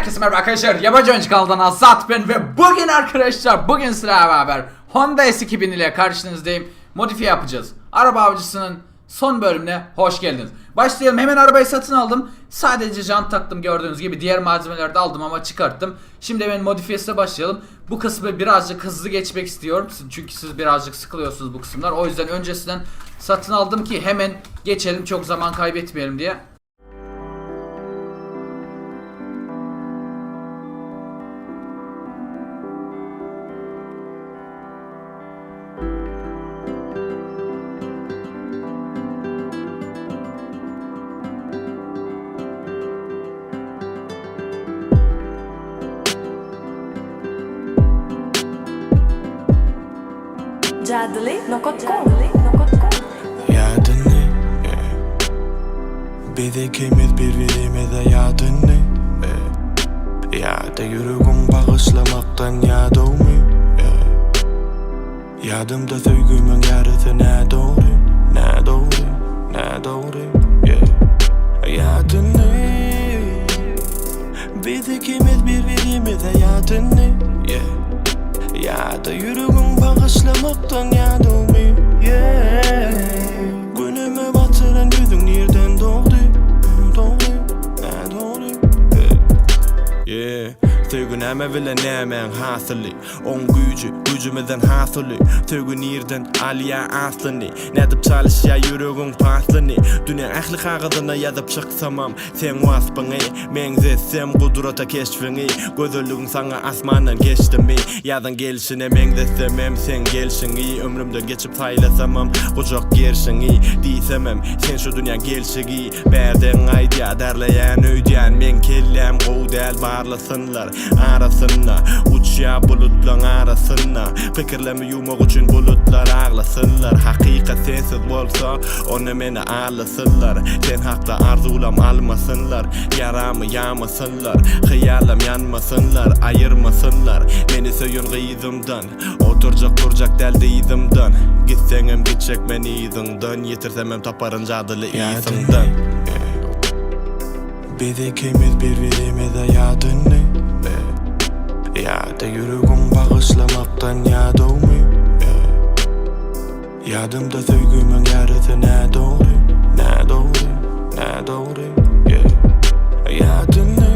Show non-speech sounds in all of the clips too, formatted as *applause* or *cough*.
Herkese merhaba arkadaşlar. Yabancı Oyuncu kanalından Azat ben ve bugün arkadaşlar bugün sizlerle beraber Honda S2000 ile karşınızdayım. Modifiye yapacağız. Araba avcısının son bölümüne hoş geldiniz. Başlayalım. Hemen arabayı satın aldım. Sadece jant taktım gördüğünüz gibi. Diğer malzemeleri de aldım ama çıkarttım. Şimdi hemen modifiyesine başlayalım. Bu kısmı birazcık hızlı geçmek istiyorum. Çünkü siz birazcık sıkılıyorsunuz bu kısımlar. O yüzden öncesinden satın aldım ki hemen geçelim. Çok zaman kaybetmeyelim diye. Jadley.com Yadını yeah. Biz ikimiz birbirimize yadını yeah. Yada yüreğim bağışlamaktan yad olmuyor yeah. Yadımda sevgimin yarısı ne doğru Ne doğru Ne doğru yeah. Yadını Biz ikimiz birbirimize yadını yeah. Ya da yüreğim bağışlamaktan ya dolmuyor yeah. Günümü batıran yüzün nereden doğdu Doğdu, ne doğdu Yeah Tügün eme bile nemen hasılı? On gücü, gücümüzden hasılı. Tügün yerden aliya aslını. Nedip çalış ya yüreğin paslını Dünya ahli kağıdına yazıp çıksamam. Sen vasbını Men zetsem kudrata keşfini. Gözölüğün sana asmandan geçti mi? Yazan gelişine men zetsem hem sen gelşini Ömrümde geçip saylasamam Kucak gerşini. Diysemem sen şu dünya gelşigi Berden aydiya derleyen öydyan Men kellem kovdel barlasınlar Arasına Uçya bulutlan arasına Fikirlemi yumak için bulutlar ağlasınlar Hakikat sensiz bolsa Onu meni ağlasınlar Sen hakta arzulam almasınlar Yaramı yamasınlar Hıyalam yanmasınlar Ayırmasınlar Meni söyün gıyızımdan Oturacak duracak deldi izimden Gitsenem gidecek beni izimden Yitirsemem taparın cadılı isimden Biz ikimiz birbirimize yadını Ya da yüreğim bağışlamaktan ya doğmuyor Yadımda yarısı ne doğru Ne doğru Ne doğru. Yadını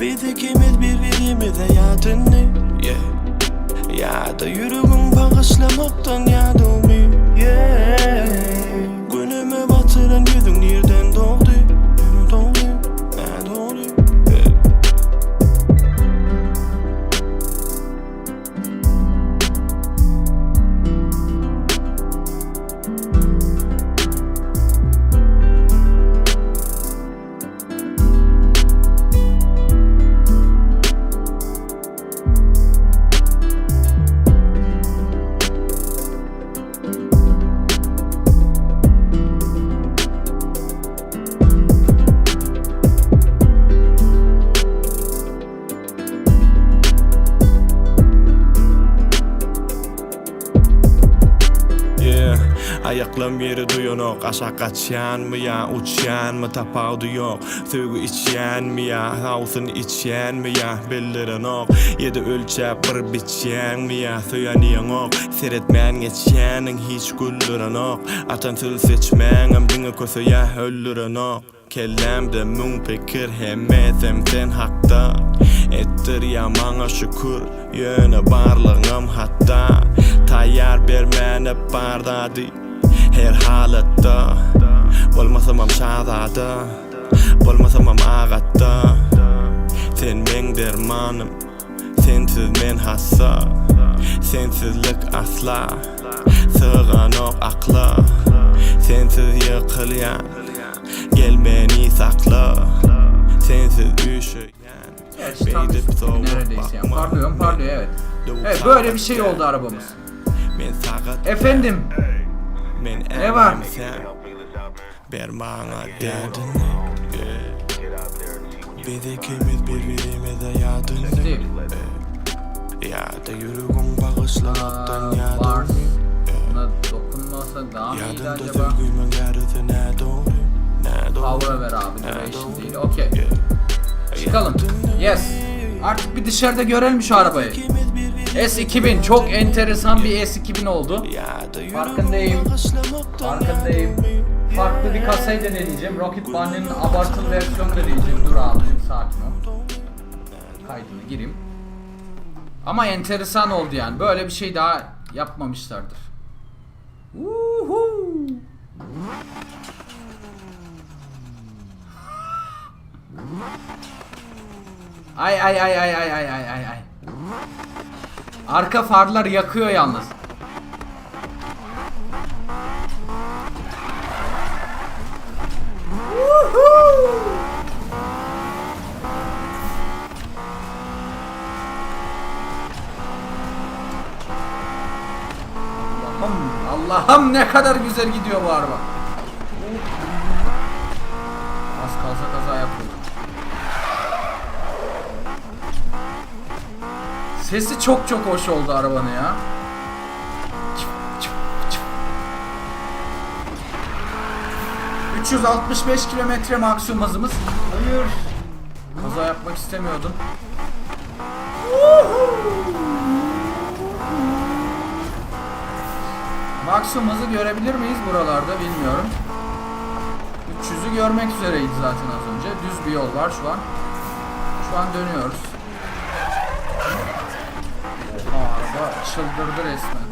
Biz ikimiz birbirimize yadını yeah. Ya da yüreğim bağışlamaktan ya doğmuyor yeah. Günümü batıran yüzün nereden doğdu ayaklarım yeri duyuyor Aşağı kaçyan mı ya uçyan mı tapavdu yok Sögü içyen mi ya havsun içyen mi ya bildirin ok Yedi ölçep bir biçyen mi ya söyaniyan ok Seyretmen geçyenin hiç güldüren ok Atan tül seçmenim dini kösü ya öldüren ok Kellemde mung pikir hemmezem sen hakta Ettir ya bana şükür Yöne barlığım hatta. Tayyar bermeni bardadı Her halatda Bolmasamam şazada Bolmasamam ağatta Sen men dermanım Sensiz men hassa. Sensizlik asla Sığan ok akla. Sensiz yıkılyan Gel beni sakla. Sensiz üşüyen gibi neredeyse yani. Parlıyor parlıyor evet. Evet böyle bir şey oldu arabamız. Efendim Men er varmış sen Ver bana derdin Biz ikimiz birbirime dayadın Ya da yürügün bağışlanaktan yadın Buna daha mı iyiydi acaba? Power'a ver abi duration değil okey Çıkalım yes. Artık bir dışarıda görelim şu arabayı. S2000 çok enteresan bir S2000 oldu. Farkındayım. Farkındayım. Farklı bir kasayı deneyeceğim. Rocket Bunny'nin abartılı versiyonu deneyeceğim. Dur abi sakin ol. Kaydını gireyim. Ama enteresan oldu yani. Böyle bir şey daha yapmamışlardır. Woohoo! Ay ay ay ay ay ay ay ay ay. Arka farlar yakıyor yalnız. Allah'ım ne kadar güzel gidiyor bu araba. Az kalsa kaza yapıyordum. Sesi çok çok hoş oldu arabanın ya. Çıp, çıp, çıp. 365 kilometre maksimum hızımız. Hayır. Kaza yapmak istemiyordum. Maksimum hızı görebilir miyiz buralarda bilmiyorum. 300'ü görmek üzereydi zaten az önce. Düz bir yol var şu an. Şu an dönüyoruz. Çıldırdı resmen.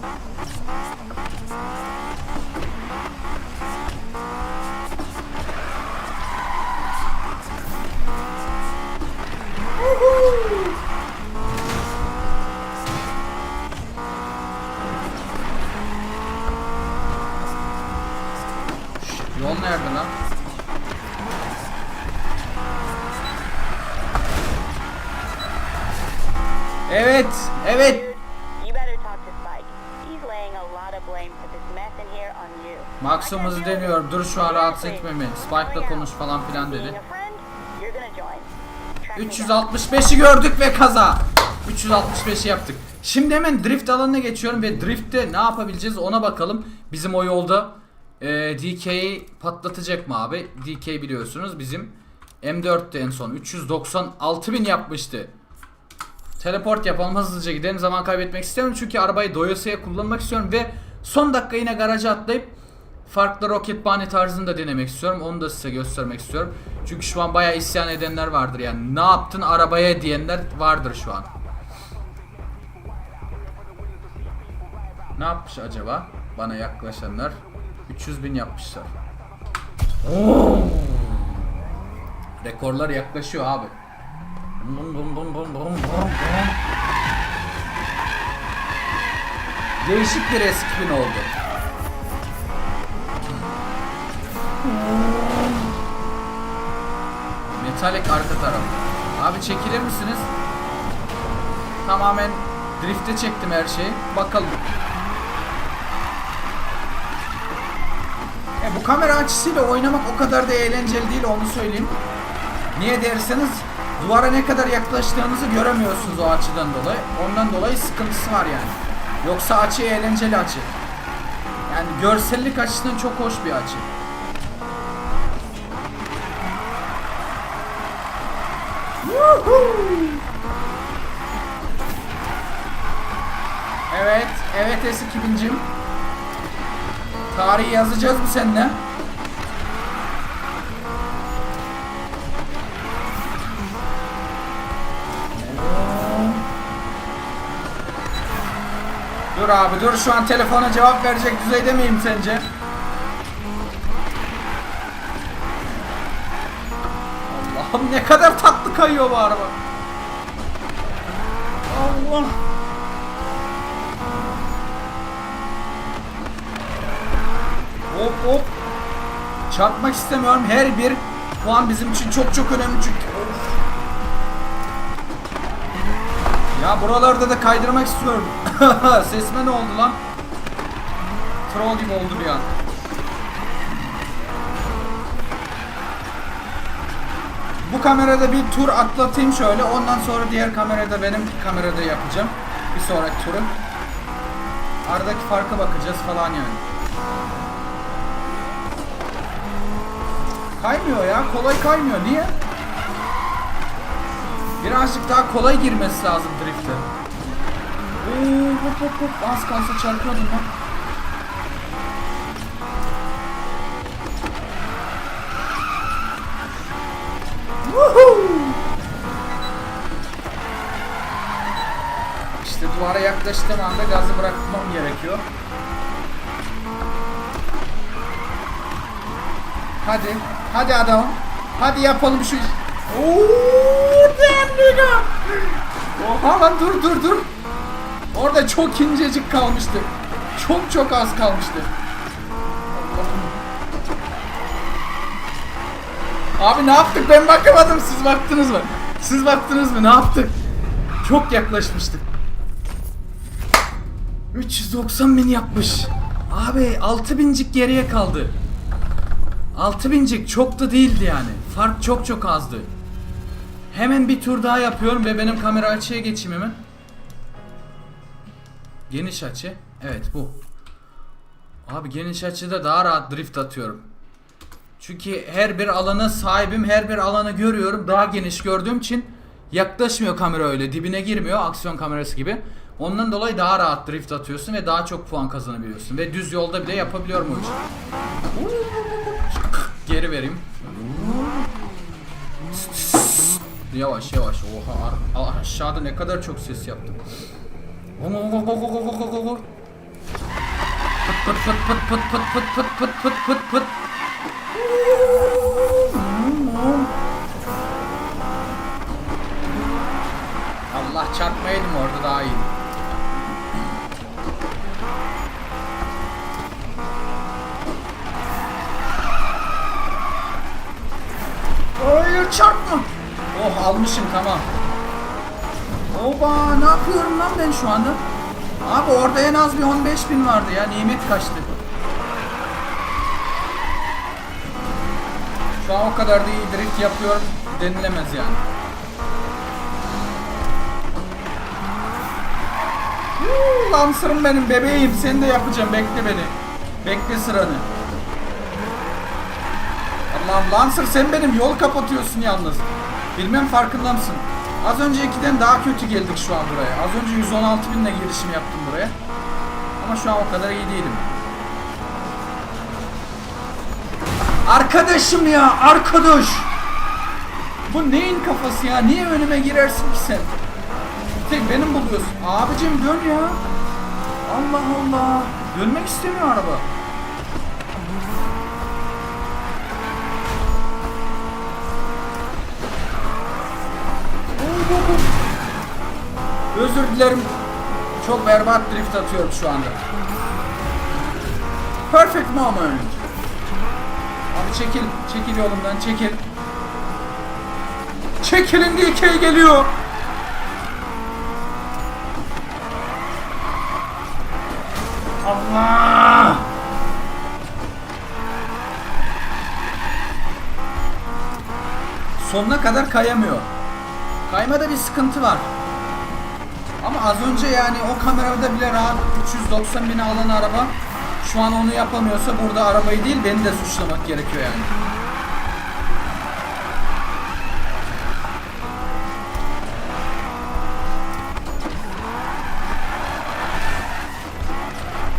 Deniyor. Dur şu an rahatsız etmemi. Spike'la konuş falan filan dedi. a friend, you're gonna join. Track me down. 365'i gördük ve kaza. 365'i yaptık. Şimdi hemen drift alanına geçiyorum ve driftte ne yapabileceğiz ona bakalım. Bizim o yolda e, DK'yi patlatacak mı abi? DK biliyorsunuz bizim M4'te en son 396 bin yapmıştı. Teleport yapalım hızlıca gidelim zaman kaybetmek istemiyorum çünkü arabayı doyasıya kullanmak istiyorum ve son dakika yine garaja atlayıp farklı Rocket Bunny tarzını da denemek istiyorum. Onu da size göstermek istiyorum. Çünkü şu an bayağı isyan edenler vardır yani. Ne yaptın? Arabaya diyenler vardır şu an. Ne yapmış acaba? Bana yaklaşanlar. 300 bin yapmışlar. Oo! rekorlar yaklaşıyor abi. Değişik bir eskipin oldu. Metalik arka taraf. Abi çekilir misiniz? Tamamen drifte çektim her şeyi. Bakalım. E, bu kamera açısıyla oynamak o kadar da eğlenceli değil onu söyleyeyim. Niye derseniz duvara ne kadar yaklaştığınızı göremiyorsunuz o açıdan dolayı. Ondan dolayı sıkıntısı var yani. Yoksa açı eğlenceli açı. Yani görsellik açısından çok hoş bir açı. Evet, evet S2000'cim. Tarihi yazacağız mı seninle? Dur abi dur şu an telefona cevap verecek düzeyde miyim sence? Allah'ım ne kadar kayıyor bu araba. Allah. Hop hop. Çarpmak istemiyorum. Her bir puan bizim için çok çok önemli çünkü. Of. Ya buralarda da kaydırmak istiyorum. *laughs* Sesime ne oldu lan? Troll gibi oldu bir an. Bu kamerada bir tur atlatayım şöyle. Ondan sonra diğer kamerada benim kamerada yapacağım. Bir sonraki turu. Aradaki farka bakacağız falan yani. Kaymıyor ya. Kolay kaymıyor. Niye? Birazcık daha kolay girmesi lazım drift'e. Oo, hop hop hop az kalsa çarpıyordum lan. Yaklaştığım anda gazı bırakmam gerekiyor. Hadi. Hadi adam. Hadi yapalım şu. Ooo damn. Oha lan dur dur dur. Orada çok incecik kalmıştı. Çok çok az kalmıştı. Abi ne yaptık ben bakamadım siz baktınız mı? Siz baktınız mı ne yaptık? Çok yaklaşmıştık. 390 bin yapmış. Abi 6000'cik geriye kaldı. 6000'cik çok da değildi yani. Fark çok çok azdı. Hemen bir tur daha yapıyorum ve benim kamera açıya geçeyim hemen. Geniş açı. Evet bu. Abi geniş açıda daha rahat drift atıyorum. Çünkü her bir alana sahibim, her bir alanı görüyorum. Daha geniş gördüğüm için yaklaşmıyor kamera öyle. Dibine girmiyor aksiyon kamerası gibi. Ondan dolayı daha rahat drift atıyorsun ve daha çok puan kazanabiliyorsun. Ve düz yolda bile yapabiliyorum o. Geri vereyim. Yavaş yavaş. Oha aşağıda ne kadar çok ses yaptım. Pıt pıt pıt pıt pıt pıt pıt pıt pıt pıt pıt. Allah çarpmayaydım orada daha iyi. Çarpma. Oh almışım tamam. Oba ne yapıyorum lan ben şu anda? Abi orada en az bir 15 bin vardı ya nimet kaçtı. Şu an o kadar da iyi drift yapıyorum denilemez yani. Huu, Lancer'ım benim bebeğim seni de yapacağım bekle beni. Bekle sıranı. Allah'ım Lancer sen benim yol kapatıyorsun yalnız. Bilmem farkında mısın? Az öncekiden daha kötü geldik şu an buraya. Az önce 116 binle girişim yaptım buraya. Ama şu an o kadar iyi değilim. Arkadaşım ya arkadaş. Bu neyin kafası ya? Niye önüme girersin ki sen? Tek benim buluyorsun. Abicim dön ya. Allah Allah. Dönmek istemiyor araba. Özür dilerim. Çok berbat drift atıyorum şu anda. Perfect moment. Abi çekil, çekil yolumdan, çekil. Çekilin DK geliyor. Allah! Sonuna kadar kayamıyor. Kaymada bir sıkıntı var. Az önce yani o kamerada bile rahat 390 bin alan araba şu an onu yapamıyorsa burada arabayı değil beni de suçlamak gerekiyor yani.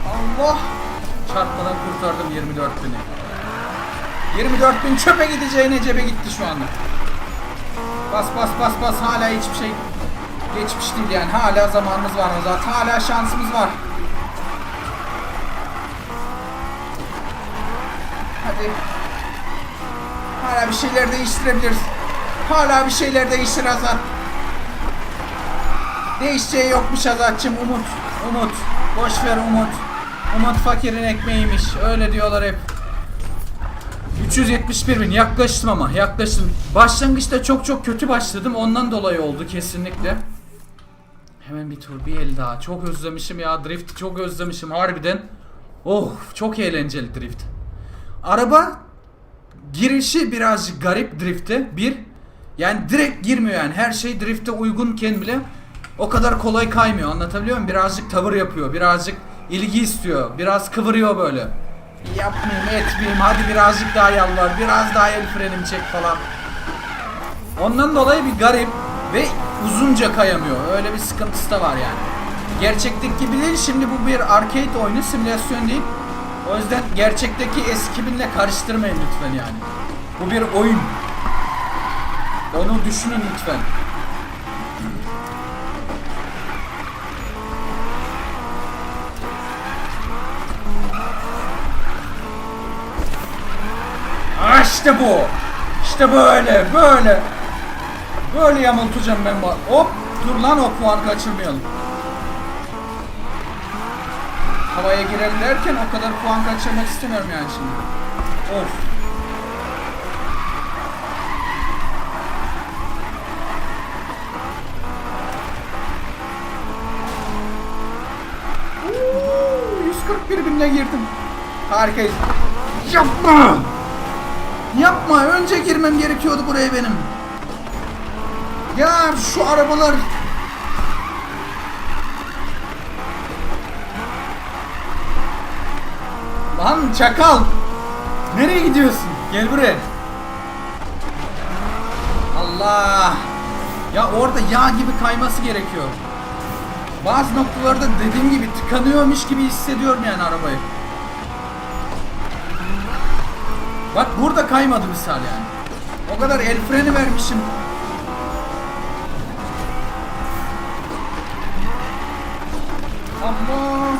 Allah! Çarpmadan kurtardım 24 bini. 24 bin çöpe gideceğine cebe gitti şu anda. Bas bas bas bas hala hiçbir şey geçmiş değil yani. Hala zamanımız var zaten. Hala şansımız var. Hadi. Hala bir şeyler değiştirebiliriz. Hala bir şeyler değiştir Azat. Değişeceği yokmuş Azatçım Umut. Umut. Boş ver Umut. Umut fakirin ekmeğiymiş. Öyle diyorlar hep. 371 bin yaklaştım ama yaklaştım. Başlangıçta çok çok kötü başladım ondan dolayı oldu kesinlikle. Hemen bir tur bir el daha. Çok özlemişim ya drift çok özlemişim harbiden. Oh çok eğlenceli drift. Araba girişi birazcık garip drifte. Bir yani direkt girmiyor yani her şey drifte uygunken bile o kadar kolay kaymıyor anlatabiliyor muyum? Birazcık tavır yapıyor birazcık ilgi istiyor biraz kıvırıyor böyle. Yapmayayım etmeyeyim hadi birazcık daha yalvar biraz daha el frenim çek falan. Ondan dolayı bir garip Ve uzunca kayamıyor. Öyle bir sıkıntısı da var yani. Gerçekteki gibi. Şimdi bu bir arcade oyunu, simülasyon değil. O yüzden gerçekteki S2000'le karıştırmayın lütfen yani. Bu bir oyun. Onu düşünün lütfen. Ah işte bu. İşte böyle, böyle. Böyle yamultacağım ben bu. Hop, dur lan o puan kaçırmayalım. Havaya girelim derken o kadar puan kaçırmak istemiyorum yani şimdi. Of. Uuu, 141 binle girdim. Harikayız. Yapma! Yapma. Önce girmem gerekiyordu buraya benim. Ya şu arabalar. Lan çakal. Nereye gidiyorsun? Gel buraya. Allah. Ya orada yağ gibi kayması gerekiyor. Bazı noktalarda dediğim gibi tıkanıyormuş gibi hissediyorum yani arabayı. Bak burada kaymadı misal yani. O kadar el freni vermişim. Allah.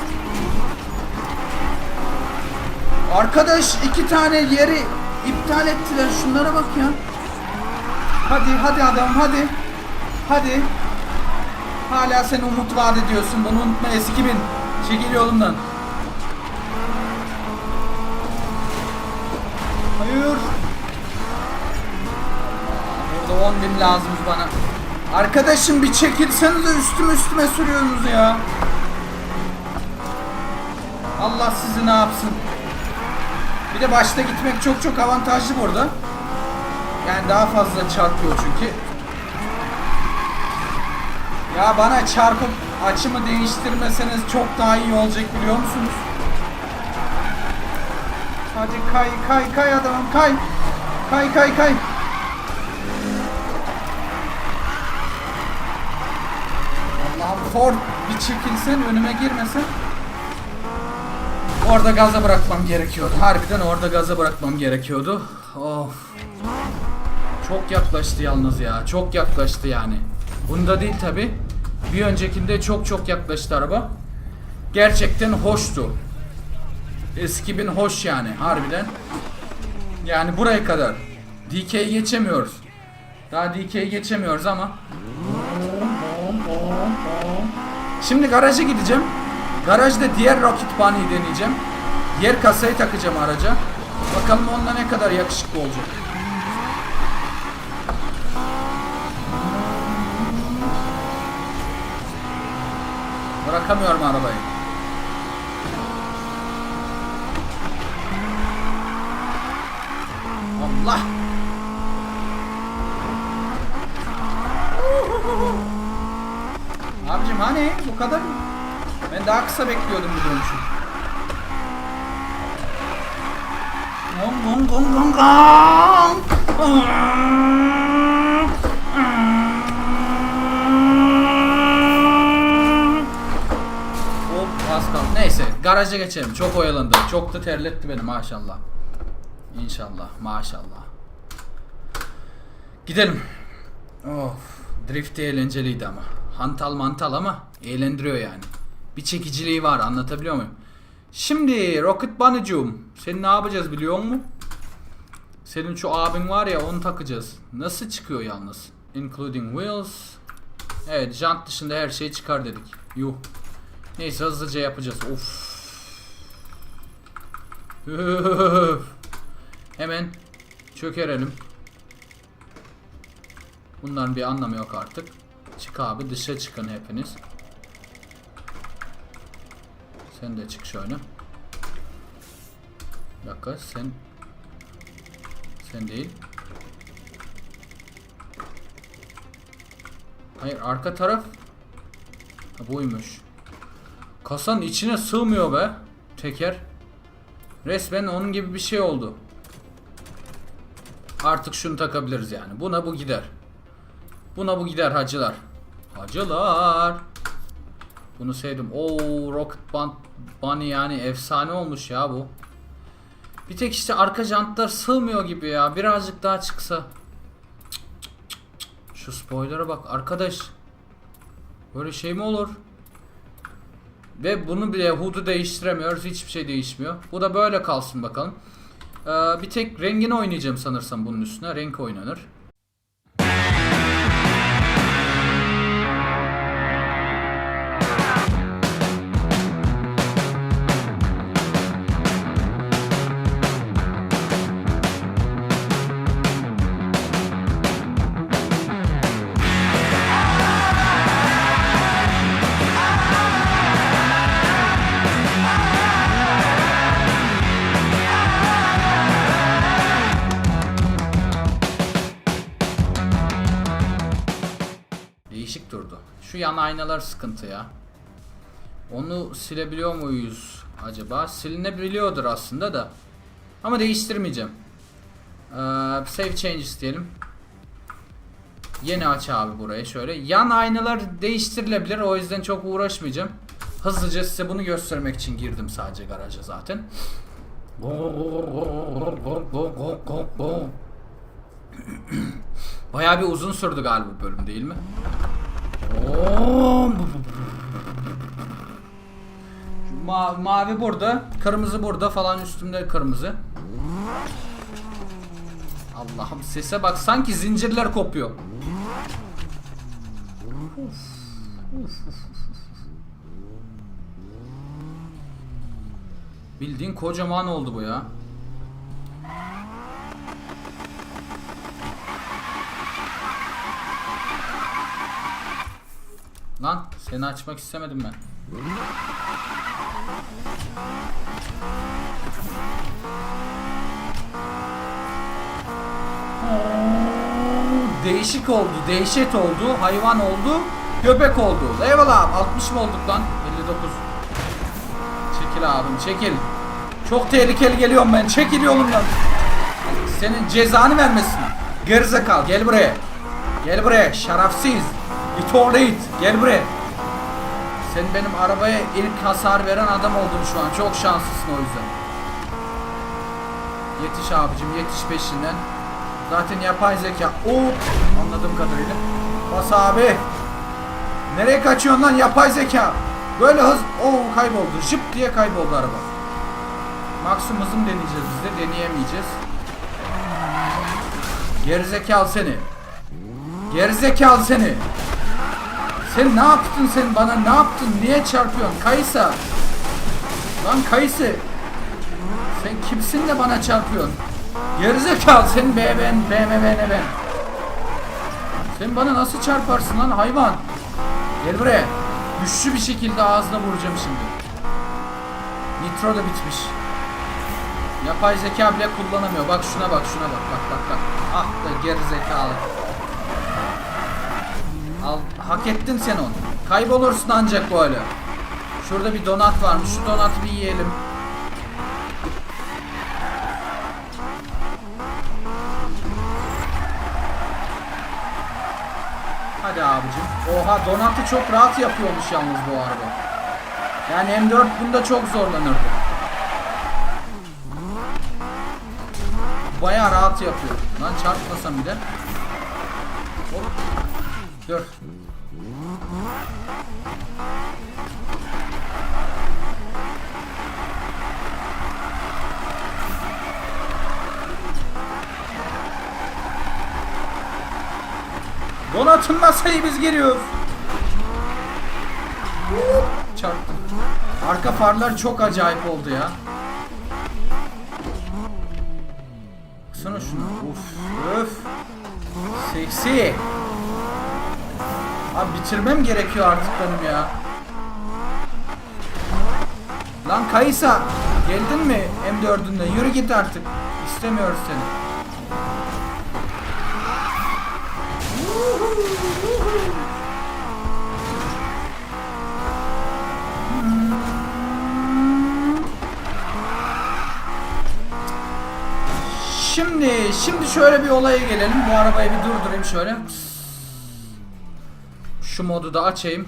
Arkadaş iki tane yeri iptal ettiler. Şunlara bak ya. Hadi hadi adam hadi. Hadi. Hala sen umut vaat ediyorsun. Bunu unutma eski bin. Çekil yolumdan. Hayır. Burada 10 bin lazım bana. Arkadaşım bir çekilsenize üstüme üstüme sürüyorsunuz ya. Allah sizi ne yapsın. De başta gitmek çok çok avantajlı burada. Yani daha fazla çarpıyor çünkü. Ya bana çarpıp açımı değiştirmeseniz çok daha iyi olacak biliyor musunuz? Hadi kay kay kay adamım kay. Kay kay kay. Allah'ım Ford bir çekilsen önüme girmesen. Orada gaza bırakmam gerekiyordu. Harbiden orada gaza bırakmam gerekiyordu. Of. Çok yaklaştı yalnız ya. Çok yaklaştı yani. Bunda değil tabi. Bir öncekinde çok çok yaklaştı araba. Gerçekten hoştu. Eski bin hoş yani harbiden. Yani buraya kadar. DK'yi geçemiyoruz. Daha DK'yi geçemiyoruz ama. Şimdi garaja gideceğim. Garajda diğer Rocket Bunny'yi deneyeceğim. Diğer kasayı takacağım araca. Bakalım onunla ne kadar yakışıklı olacak. Bırakamıyorum arabayı. Allah. Abicim hani bu kadar mı? Ben daha kısa bekliyordum bu dönüşü. Gong gong gong gong gong. Hop az. Neyse garaja geçelim. Çok oyalandı. Çok da terletti beni maşallah. İnşallah maşallah. Gidelim. Of. Drift eğlenceliydi ama. Hantal mantal ama eğlendiriyor yani. Bir çekiciliği var anlatabiliyor muyum? Şimdi Rocket Bunny'cum sen ne yapacağız biliyor musun? Senin şu abin var ya onu takacağız. Nasıl çıkıyor yalnız? Including wheels. Evet jant dışında her şey çıkar dedik. Yuh. Neyse hızlıca yapacağız. Of. Hemen çökerelim. Bunların bir anlamı yok artık. Çık abi dışa çıkın hepiniz. Sen de çık şöyle. Bir dakika sen sen değil. Hayır arka taraf ha, buymuş. Kasanın içine sığmıyor be teker. Resmen onun gibi bir şey oldu. Artık şunu takabiliriz yani. Buna bu gider. Buna bu gider hacılar. Hacılar. Bunu sevdim. Oo Rocket Band Bunny yani efsane olmuş ya bu. Bir tek işte arka jantlar sığmıyor gibi ya. Birazcık daha çıksa. Şu spoiler'a bak arkadaş. Böyle şey mi olur? Ve bunu bile HUD'u değiştiremiyoruz. Hiçbir şey değişmiyor. Bu da böyle kalsın bakalım. Ee, bir tek rengini oynayacağım sanırsam bunun üstüne. Renk oynanır. Aynalar sıkıntı ya. Onu silebiliyor muyuz acaba? Silinebiliyordur aslında da. Ama değiştirmeyeceğim. Ee, save changes diyelim. Yeni aç abi burayı şöyle. Yan aynalar değiştirilebilir. O yüzden çok uğraşmayacağım. Hızlıca size bunu göstermek için girdim sadece garaja zaten. Bayağı bir uzun sürdü galiba bölüm değil mi? Ma mavi burada, kırmızı burada falan üstümde kırmızı. Allah'ım sese bak sanki zincirler kopuyor. Bildiğin kocaman oldu bu ya. Lan seni açmak istemedim ben. Değişik oldu, dehşet oldu, hayvan oldu, göbek oldu. Eyvallah 60 mı olduk lan? 59. Çekil abim çekil. Çok tehlikeli geliyorum ben. Çekil yolumdan. Senin cezanı vermesin. Gerizekalı gel buraya. Gel buraya şerefsiz. It or it. Gel buraya. Sen benim arabaya ilk hasar veren adam oldun şu an. Çok şanslısın o yüzden. Yetiş abicim yetiş peşinden. Zaten yapay zeka. Oo, anladığım kadarıyla. Bas abi. Nereye kaçıyorsun lan yapay zeka? Böyle hız... Oo kayboldu. Jıp diye kayboldu araba. Maksimum hızım deneyeceğiz biz de. Deneyemeyeceğiz. Gerizekalı seni. Gerizekalı seni. Sen ne yaptın sen bana ne yaptın? Niye çarpıyorsun? Kaysa. Lan Kayısı. Sen kimsin de bana çarpıyorsun? Gerizekalı sen be ben BMW ne ben. Sen bana nasıl çarparsın lan hayvan? Gel buraya. Güçlü bir şekilde ağzına vuracağım şimdi. Nitro da bitmiş. Yapay zeka bile kullanamıyor. Bak şuna bak şuna bak bak bak bak. Ah da gerizekalı. Al hak ettin sen onu. Kaybolursun ancak böyle. Şurada bir donat varmış. Şu donatı bir yiyelim. Hadi abicim. Oha donatı çok rahat yapıyormuş yalnız bu araba. Yani M4 bunda çok zorlanırdı. Baya rahat yapıyor. Lan çarpmasam bir de. Hop. Dur. Donatın masayı biz geliyoruz. Çarptım. Arka farlar çok acayip oldu ya. Baksana şuna. Uf, öf. Seksi. Abi bitirmem gerekiyor artık benim ya. Lan Kaysa geldin mi M4'ünden yürü git artık. İstemiyoruz seni. Şimdi, şimdi şöyle bir olaya gelelim. Bu arabayı bir durdurayım şöyle. Şu modu da açayım.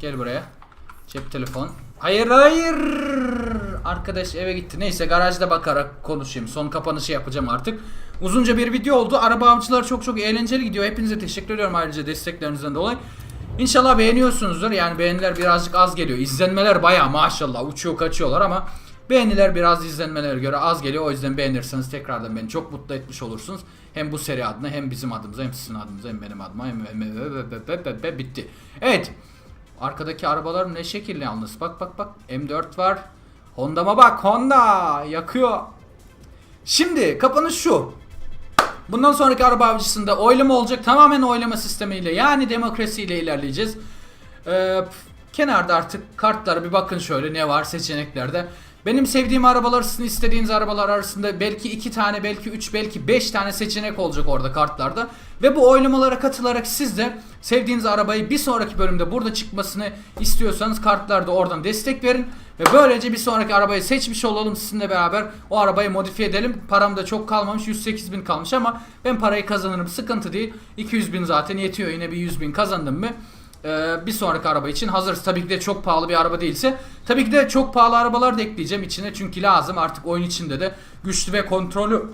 Gel buraya. Cep telefon. Hayır hayır. Arkadaş eve gitti. Neyse garajda bakarak konuşayım. Son kapanışı yapacağım artık. Uzunca bir video oldu. Araba avcılar çok çok eğlenceli gidiyor. Hepinize teşekkür ediyorum ayrıca desteklerinizden dolayı. İnşallah beğeniyorsunuzdur. Yani beğeniler birazcık az geliyor. İzlenmeler baya maşallah uçuyor kaçıyorlar ama beğeniler biraz izlenmelere göre az geliyor. O yüzden beğenirseniz tekrardan beni çok mutlu etmiş olursunuz. Hem bu seri adına hem bizim adımıza hem sizin adınıza hem benim adıma hem, hem, hem- hem- bitti. Evet. Arkadaki arabalar ne şekilli yalnız. Bak bak bak. M4 var. Honda'ma bak. Honda yakıyor. Şimdi kapanış şu. Bundan sonraki araba avcısında oylama olacak. Tamamen oylama sistemiyle yani demokrasiyle ilerleyeceğiz. Ee, kenarda artık kartlara bir bakın şöyle ne var seçeneklerde. Benim sevdiğim arabalar sizin istediğiniz arabalar arasında belki iki tane belki üç belki beş tane seçenek olacak orada kartlarda. Ve bu oylamalara katılarak siz de sevdiğiniz arabayı bir sonraki bölümde burada çıkmasını istiyorsanız kartlarda oradan destek verin. Ve böylece bir sonraki arabayı seçmiş olalım sizinle beraber o arabayı modifiye edelim. Param da çok kalmamış 108 bin kalmış ama ben parayı kazanırım sıkıntı değil. 200 bin zaten yetiyor yine bir 100 bin kazandım mı? Ee, bir sonraki araba için hazırız. Tabii ki de çok pahalı bir araba değilse. Tabii ki de çok pahalı arabalar da ekleyeceğim içine çünkü lazım artık oyun içinde de güçlü ve kontrolü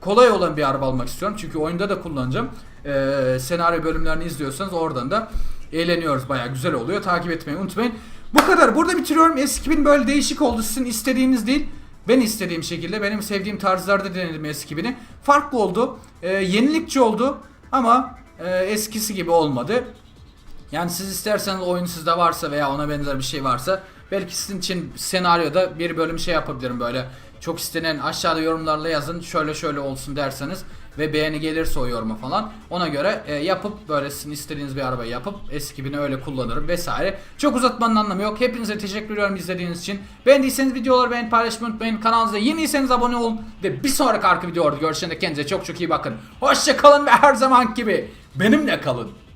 kolay olan bir araba almak istiyorum. Çünkü oyunda da kullanacağım. Ee, senaryo bölümlerini izliyorsanız oradan da eğleniyoruz. Baya güzel oluyor. Takip etmeyi unutmayın. Bu kadar. Burada bitiriyorum. S2000 böyle değişik oldu. Sizin istediğiniz değil. Ben istediğim şekilde benim sevdiğim tarzlarda denedim S2000'i. Farklı oldu. Ee, yenilikçi oldu. Ama e, eskisi gibi olmadı. Yani siz isterseniz oyun sizde varsa veya ona benzer bir şey varsa belki sizin için senaryoda bir bölüm şey yapabilirim böyle. Çok istenen aşağıda yorumlarla yazın şöyle şöyle olsun derseniz ve beğeni gelirse o yoruma falan ona göre e, yapıp böyle sizin istediğiniz bir arabayı yapıp eski bini öyle kullanırım vesaire. Çok uzatmanın anlamı yok. Hepinize teşekkür ediyorum izlediğiniz için. Beğendiyseniz videoları beğen paylaşmayı unutmayın. Kanalımıza yeniyseniz abone olun ve bir sonraki arka videoda görüşene kendinize çok çok iyi bakın. Hoşça kalın ve her zaman gibi benimle kalın.